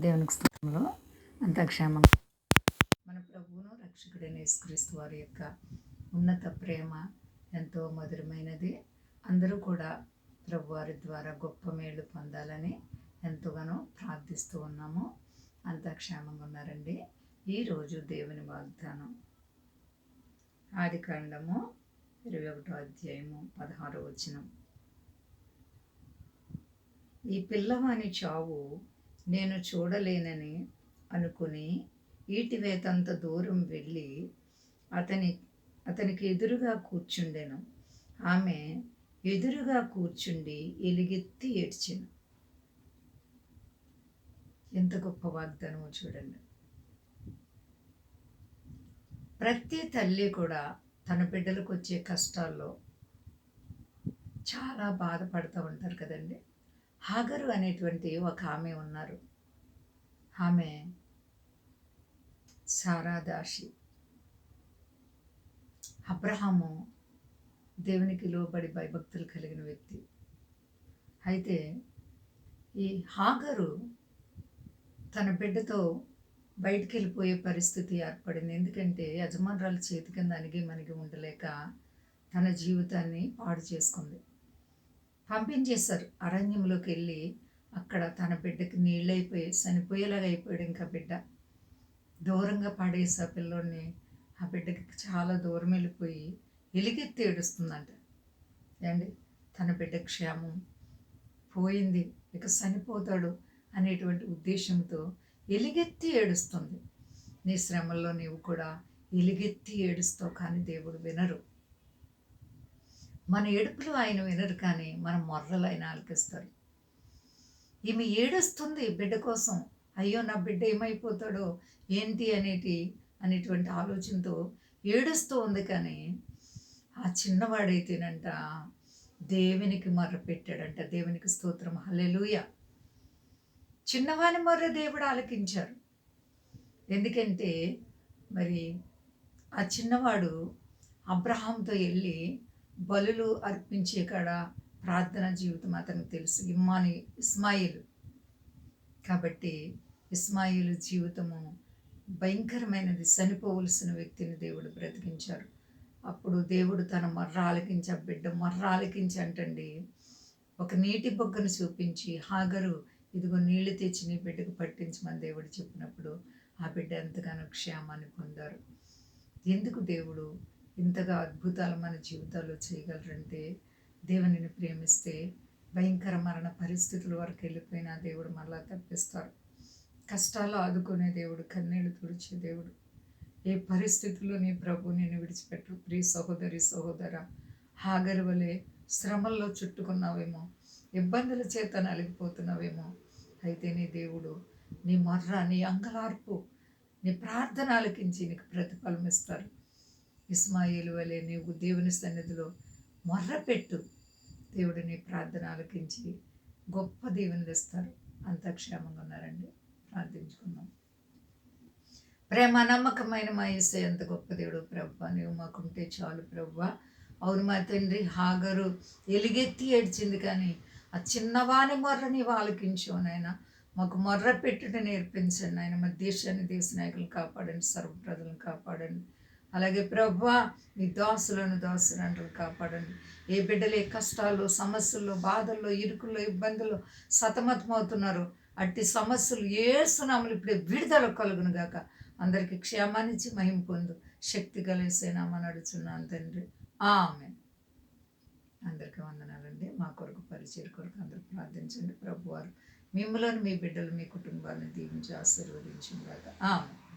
దేవునికి స్థలంలో అంత క్షేమం మన ప్రభువును రక్షకుడైన యేసుక్రీస్తు వారి యొక్క ఉన్నత ప్రేమ ఎంతో మధురమైనది. అందరూ కూడా ప్రభువారి ద్వారా గొప్ప మేలు పొందాలని ఎంతగానో ప్రార్థిస్తూ ఉన్నాము. అంత క్షేమంగా ఉన్నారండి ఈరోజు దేవుని వాగ్దానం. ఆది కాండము ఇరవై ఒకటో అధ్యాయము పదహారో వచనం. ఈ పిల్లవాని చావు నేను చూడలేనని అనుకుని ఈటివేతంత దూరం వెళ్ళి అతని అతనికి ఎదురుగా కూర్చుండెను. ఆమె ఎదురుగా కూర్చుండి ఎలుగెత్తి ఏడ్చెను. ఎంత గొప్ప వాగ్దానమో చూడండి. ప్రతి తల్లి కూడా తన బిడ్డలకు వచ్చే కష్టాల్లో చాలా బాధపడుతూ ఉంటారు కదండి. హాగరు అనేటువంటి ఒక ఆమె ఉన్నారు. ఆమె సారాదాషి అబ్రహాము దేవునికి లోబడి భయభక్తులు కలిగిన వ్యక్తి. అయితే ఈ హాగరు తన బిడ్డతో బయటికి వెళ్ళిపోయే పరిస్థితి ఏర్పడింది. ఎందుకంటే యజమానురాలు చేతి కింద అణిగి మనకి ఉండలేక తన జీవితాన్ని పాడు చేసుకుంది. పంపించేశారు. అరణ్యంలోకి వెళ్ళి అక్కడ తన బిడ్డకి నీళ్ళైపోయి చనిపోయేలాగా అయిపోయాడు ఇంకా బిడ్డ. దూరంగా పడేసి ఆ పిల్లోడిని ఆ బిడ్డకి చాలా దూరం వెళ్ళిపోయి ఎలిగెత్తి ఏడుస్తుందంట. అండి తన బిడ్డ క్షేమం పోయింది ఇక చనిపోతాడు అనేటువంటి ఉద్దేశంతో ఎలిగెత్తి ఏడుస్తుంది. నీ శ్రమల్లో నీవు కూడా ఎలిగెత్తి ఏడుస్తావు కానీ దేవుడు వినరు. మన ఏడుపులు ఆయన వినరు కానీ మన మొర్రలు ఆయన ఆలకిస్తారు ఈమె ఏడుస్తుంది బిడ్డ కోసం. అయ్యో నా బిడ్డ ఏమైపోతాడో ఏంటి అనేటి అనేటువంటి ఆలోచనతో ఏడుస్తూ ఉంది కానీ ఆ చిన్నవాడైతేనంట దేవునికి మర్ర పెట్టాడంట. దేవునికి స్తోత్రం. హలెలుయ చిన్నవాని మర్ర దేవుడు ఆలకించారు. ఎందుకంటే మరి ఆ చిన్నవాడు అబ్రహాంతో వెళ్ళి బలులు అర్పించే కాడ ప్రార్థన జీవితం అతనికి తెలుసు. ఇమ్మాని ఇస్మాయిల్. కాబట్టి ఇస్మాయిల్ జీవితము భయంకరమైనది. చనిపోవలసిన వ్యక్తిని దేవుడు బ్రతికించారు అప్పుడు దేవుడు తన మర్ర ఆ బిడ్డ మర్ర ఆలకించి అంటండి ఒక నీటి బొగ్గను చూపించి హాగరు ఇదిగో నీళ్ళు తెచ్చి నీ బిడ్డకు పట్టించమని దేవుడు చెప్పినప్పుడు ఆ బిడ్డ ఎంతగానో క్షేమాన్ని పొందారు. ఎందుకు దేవుడు ఇంతగా అద్భుతాలు మన జీవితాల్లో చేయగలరంటే దేవునిని ప్రేమిస్తే భయంకర మరణ పరిస్థితుల వరకు వెళ్ళిపోయినా దేవుడు మళ్ళా తప్పిస్తారు. కష్టాలు ఆదుకునే దేవుడు కన్నీళ్ళు తుడిచే దేవుడు. ఏ పరిస్థితుల్లో నీ ప్రభు నేను విడిచిపెట్టు ప్రియ సహోదరి సహోదర హాగరి వలె శ్రమల్లో చుట్టుకున్నావేమో ఇబ్బందుల చేత నలిగిపోతున్నావేమో అయితే నీ దేవుడు నీ మర్ర నీ అంగలార్పు నీ ప్రార్థన ఆలకించి నీకు ప్రతిఫలం ఇస్తారు ఇస్మాయిలు వలె నీవు దేవుని సన్నిధిలో మొర్రపెట్టు. దేవుడు నీ ప్రార్థన ఆలకించి గొప్ప దేవుని ఇస్తారు అంత క్షేమంగా ఉన్నారండి. ప్రార్థించుకున్నాం ప్రేమ నమ్మకమైన మా ఇస్తే ఎంత గొప్ప దేవుడు ప్రభు. నీవు మాకుంటే చాలు ప్రభు. అవును మా తండ్రి హాగరు ఎలుగెత్తి ఏడ్చింది కానీ ఆ చిన్నవాని మొర్ర నీవు నాయన. మాకు మొర్ర పెట్టుట నేర్పించండి ఆయన మా దేశాన్ని దేశ నాయకులను కాపాడండి. సర్వ ప్రజలను కాపాడండి. అలాగే ప్రభు మీ దాసులను దాసులంటలు కాపాడండి. ఏ బిడ్డలు ఏ కష్టాలు సమస్యల్లో బాధల్లో ఇరుకుల్లో ఇబ్బందులు సతమతమవుతున్నారు అట్టి సమస్యలు ఏ ఇప్పుడే విడుదల కలుగును గాక. అందరికీ క్షేమాన్నిచ్చి మహిం పొందు. శక్తి కలిసేనామా నడుచున్నాను తండ్రి. ఆమె అందరికీ వందనాలండి. మా కొరకు పరిచయ కొరకు అందరూ ప్రార్థించండి. ప్రభువారు మిమ్మల్ని మీ బిడ్డలు మీ కుటుంబాలను దీవించి ఆశీర్వదించిన ఆమె